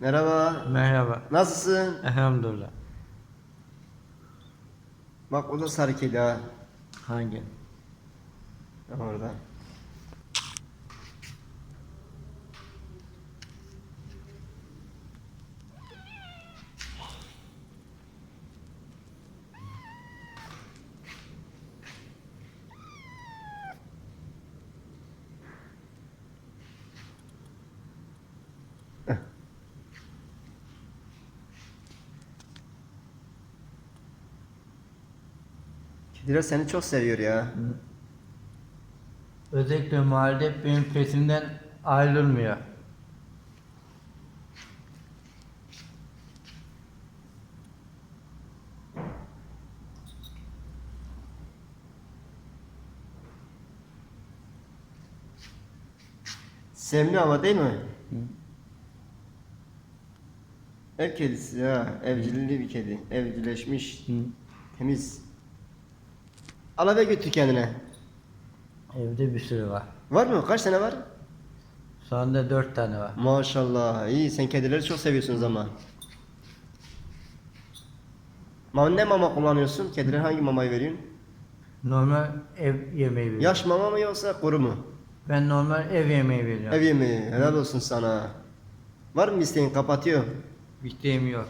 Merhaba. Merhaba. Nasılsın? Elhamdülillah. Bak o da sarı kedi ha. Hangi? Orada. Kediler seni çok seviyor ya. Özellikle mahallede benim peşimden ayrılmıyor. Sevimli ama değil mi? Ev kedisi ya. Evcilli bir kedi. Evcilleşmiş. Temiz. Al eve götür kendine. Evde bir sürü var. Var mı? Kaç tane var? Şu anda dört tane var. Maşallah. iyi. Sen kedileri çok seviyorsunuz ama. Mama ne mama kullanıyorsun? Kedilere hangi mamayı veriyorsun? Normal ev yemeği veriyorum. Yaş mama mı yoksa kuru mu? Ben normal ev yemeği veriyorum. Ev yemeği. Helal olsun sana. Var mı isteğin? Kapatıyor. Bir şeyim yok.